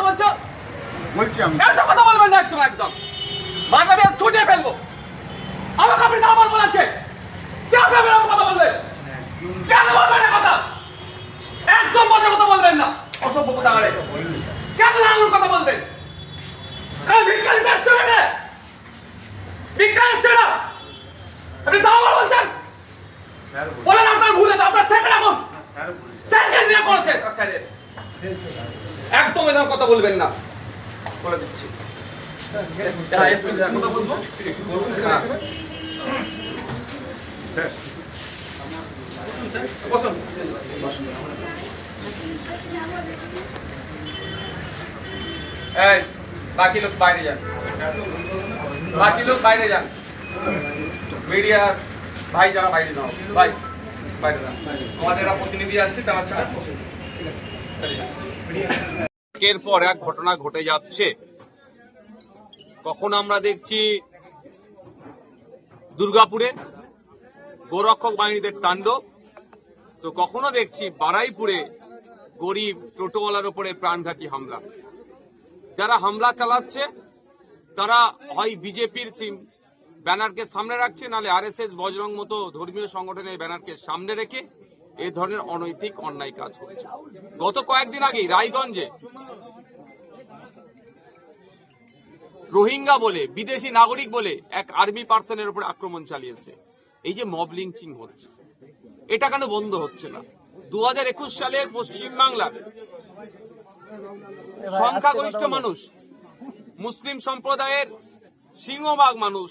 বলছো? আমি। কথা বলবেন না একদম একদম। মাথা দিয়ে ছুটিয়ে ফেলব। আমাকে আপনি তারা বলব লাগছে কেন আপনি আমার কথা বলবেন কেন বলবেন কথা? একদম মজার কথা বলবেন না। অসভ্য কথা আরে। কেন আমার কথা বলবেন? কারণ বিজ্ঞানী চাষ করে না বিজ্ঞানী ছেড়া আপনি দাঁড়া বলছেন? বলেন আপনার ভুলে আপনার সেকেন্ড এখন স্যারকে নিয়ে করেছে স্যারের। একদম এরকম কথা বলবেন না। বলে দিচ্ছি। হ্যাঁ, কথা বলব? বসুন। এই বাকি লোক বাইরে যান। বাকি লোক বাইরে যান। মিডিয়া ভাই যারা বাইরে যাও। ভাই। পর এক ঘটনা ঘটে যাচ্ছে। কখন আমরা দেখছি দুর্গাপুরে গোরক্ষক বাহিনীদের তাণ্ডব? তো কখনো দেখছি বারাইপুরে গরিব টোটোওয়ালার উপরে প্রাণঘাতী হামলা। যারা হামলা চালাচ্ছে, তারা হয় বিজেপির ব্যানারকে সামনে রাখছে নালে আরএসএস বজরং মতো ধর্মীয় সংগঠনের ব্যানারকে সামনে রেখে এই ধরনের অনৈতিক অন্যায় কাজ করেছে। গত কয়েকদিন আগেই রায়গঞ্জে রোহিঙ্গা বলে বিদেশি নাগরিক বলে এক আর্মি পার্সনের উপর আক্রমণ চালিয়েছে। এই যে মব লিঞ্চিং হচ্ছে এটা কেন বন্ধ হচ্ছে না? দু হাজার একুশ সালের পশ্চিম বাংলার সংখ্যাগরিষ্ঠ মানুষ মুসলিম সম্প্রদায়ের সিংহভাগ মানুষ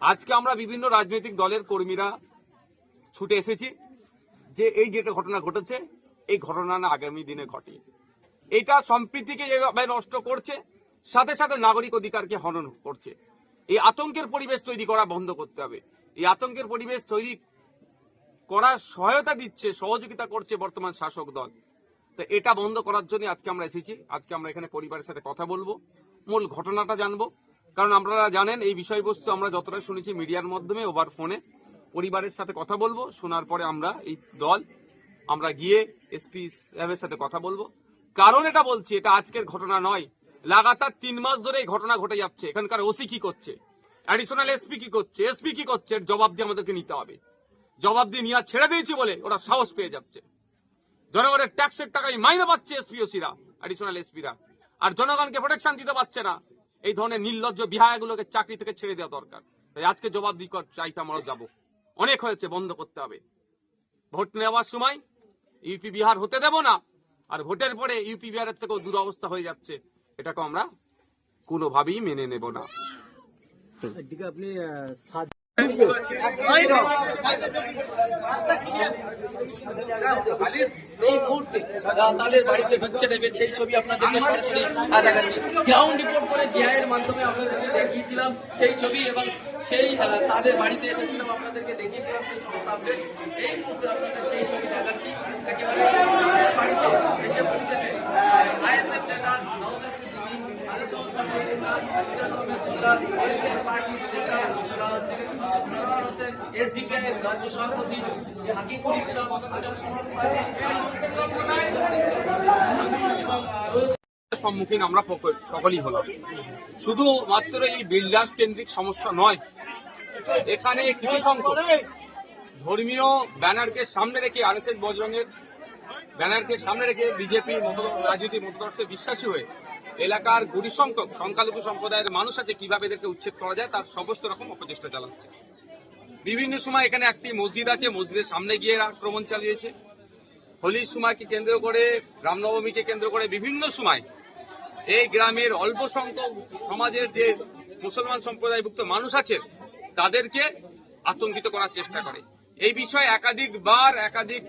আজকে আমরা বিভিন্ন রাজনৈতিক দলের কর্মীরা ছুটে এসেছি যে এই যেটা ঘটনা ঘটেছে, এই ঘটনা না আগামী দিনে ঘটে। এটা সম্প্রীতিকে যেভাবে নষ্ট করছে, সাথে সাথে নাগরিক অধিকারকে হনন করছে। এই আতঙ্কের পরিবেশ তৈরি করা বন্ধ করতে হবে। এই আতঙ্কের পরিবেশ তৈরি করার সহায়তা দিচ্ছে, সহযোগিতা করছে বর্তমান শাসক দল। তো এটা বন্ধ করার জন্য আজকে আমরা এসেছি। আজকে আমরা এখানে পরিবারের সাথে কথা বলব। মূল ঘটনাটা জানব। কারণ আপনারা জানেন, এই বিষয়বস্তু আমরা যতটা শুনেছি মিডিয়ার মাধ্যমে, ওভার ফোনে। পরিবারের সাথে কথা বলব, শোনার পরে আমরা এই দল, আমরা গিয়ে এসপি সাহেবের সাথে কথা বলব। কারণ এটা বলছি, এটা আজকের ঘটনা নয়। লাগাতার তিন মাস ধরে এই ঘটনা ঘটে যাচ্ছে। এখানকার ওসি কি করছে? অ্যাডিশনাল এসপি কি করছে? এসপি কি করছে? জবাব দিয়ে আমাদেরকে নিতে হবে। জবাব দিয়ে নিয়ে ছেড়ে দিয়েছি বলে ওরা সাহস পেয়ে যাচ্ছে। জনগণের ট্যাক্সের টাকায় মাইনে পাচ্ছে এসপিওসিরা অ্যাডিশনাল এসপিরা আর জনগণকে প্রোটেকশন দিতে পারছে না। এই ধরনের নির্লজ্জ বিহায়াগুলোকে চাকরি থেকে ছেড়ে দেওয়া দরকার। তাই আজকে জবাব দিক চাইতে আমরা যাব। অনেক হয়েছে, বন্ধ করতে হবে। ভোট নেওয়ার সময় ইউপি বিহার হতে দেব না, আর ভোটের পরে ইউপি বিহারের থেকেও দুরবস্থা হয়ে যাচ্ছে, এটাকে আমরা কোনোভাবেই মেনে নেব না। আপনি আপনাদেরকে দেখিয়েছিলাম সেই ছবি এবং সেই তাদের বাড়িতে এসেছিলাম সমস্ত আপডেট এই মুহূর্তে আপনাদের সেই ছবি দেখাচ্ছি। একেবারে তাদের বাড়িতে এসে পৌঁছেছে আইএসএফ নেতা সম্মুখীন আমরা সকলেই হলাম। শুধু মাত্র এই বিল্ডার কেন্দ্রিক সমস্যা নয়, এখানে কিছু সংখ্যক ধর্মীয় ব্যানারকে সামনে রেখে আর এস এস বজরঙ্গের ব্যানারকে সামনে রেখে বিজেপি রাজনীতি মতদর্শে বিশ্বাসী হয়ে এলাকার গুড়ি সংখ্যক সংখ্যালঘু সম্প্রদায়ের মানুষ আছে, কীভাবে এদেরকে উচ্ছেদ করা যায়, তার সমস্ত রকম অপচেষ্টা চালাচ্ছে বিভিন্ন সময় এখানে একটি মসজিদ আছে, মসজিদের সামনে গিয়ে আক্রমণ চালিয়েছে। হোলির সময়কে কেন্দ্র করে, রামনবমীকে কেন্দ্র করে বিভিন্ন সময় এই গ্রামের অল্প সংখ্যক সমাজের যে মুসলমান সম্প্রদায়ভুক্ত মানুষ আছে, তাদেরকে আতঙ্কিত করার চেষ্টা করে। এই বিষয়ে একাধিকবার, একাধিক,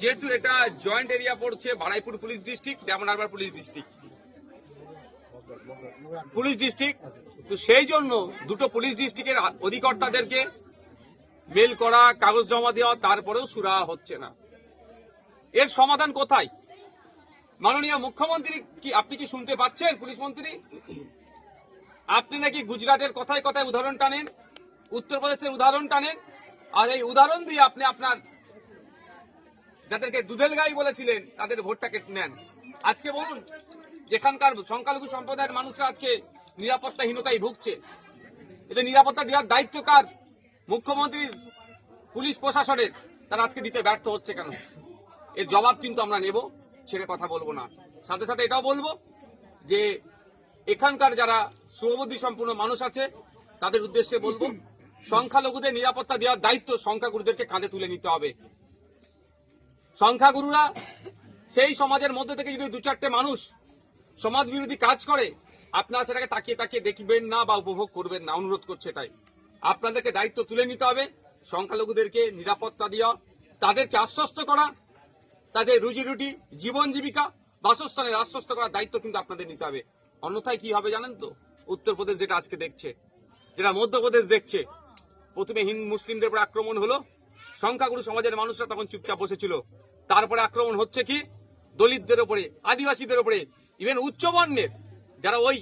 যেহেতু এটা জয়েন্ট এরিয়া পড়ছে, বারাইপুর পুলিশ ডিস্ট্রিক্ট ডেমন পুলিশ ডিস্ট্রিক্ট। Police district. তো সেই জন্য দুটো পুলিশ ডিস্ট্রিক্টের অধিকর্তাদেরকে মেল করা, কাগজ জমা দেওয়া, তারপরেও সুরা হচ্ছে না। এর সমাধান কোথায়? মাননীয় মুখ্যমন্ত্রী কি, আপনি কি শুনতে পাচ্ছেন পুলিশ মন্ত্রী? আপনি নাকি গুজরাটের কথায় কথায় উদাহরণ টানেন, উত্তরপ্রদেশের উদাহরণ টানেন, আর এই উদাহরণ দিয়ে আপনি আপনার যাদেরকে দুধেল গাই বলেছিলেন, তাদের ভোটটা কেটে নেন। আজকে বলুন যেখানকার সংখ্যালঘু সম্প্রদায়ের মানুষরা আজকে নিরাপত্তাহীনতায় ভুগছে। এদের নিরাপত্তা দেওয়ার দায়িত্ব কার? মুখ্যমন্ত্রীর পুলিশ প্রশাসনের। তারা আজকে দিতে ব্যর্থ হচ্ছে কেন? এর জবাব কিন্তু আমরা নেব, ছেড়ে কথা বলব না। সাথে সাথে এটাও বলব যে, এখানকার যারা শুভবুদ্ধি সম্পূর্ণ মানুষ আছে, তাদের উদ্দেশ্যে বলব, সংখ্যালঘুদের নিরাপত্তা দেওয়ার দায়িত্ব সংখ্যাগুরুদেরকে কাঁধে তুলে নিতে হবে। সংখ্যাগুরুরা সেই সমাজের মধ্যে থেকে যদি দু চারটে মানুষ সমাজ বিরোধী কাজ করে, আপনারা সেটাকে তাকিয়ে তাকিয়ে দেখবেন না বা উপভোগ করবেন না, অনুরোধ করছে এটাই। আপনাদেরকে দায়িত্ব তুলে নিতে হবে, সংখ্যালঘুদেরকে নিরাপত্তা দেওয়া, তাদেরকে আশ্বস্ত করা, তাদের রুজি রুটি, জীবন জীবিকা, বাসস্থানের আশ্বস্ত করার দায়িত্ব কিন্তু আপনাদের নিতে হবে। অন্যথায় কি হবে জানেন তো? উত্তরপ্রদেশ যেটা আজকে দেখছে, যেটা মধ্যপ্রদেশ দেখছে, প্রথমে হিন্দু মুসলিমদের উপর আক্রমণ হলো, সংখ্যাগুরু সমাজের মানুষরা তখন চুপচাপ বসেছিল। তারপরে আক্রমণ হচ্ছে কি? দলিতদের উপরে, আদিবাসীদের উপরে ইভেন উচ্চবর্ণের যারা ওই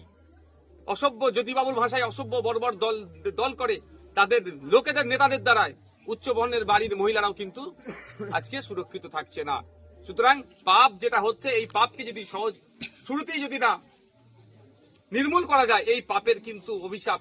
অসভ্য জ্যোতিবাবুর ভাষায় অসভ্য বর্বর দল দল করে, তাদের, লোকেদের, নেতাদের দ্বারায় উচ্চ বর্ণের বাড়ির মহিলারাও কিন্তু আজকে সুরক্ষিত থাকছে না। সুতরাং পাপ যেটা হচ্ছে, এই পাপকে যদি সহজ, শুরুতেই যদি না নির্মূল করা যায়, এই পাপের কিন্তু অভিশাপ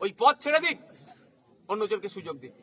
ওই পথ ছেড়ে দিক অন্যজনকে সুযোগ দিক।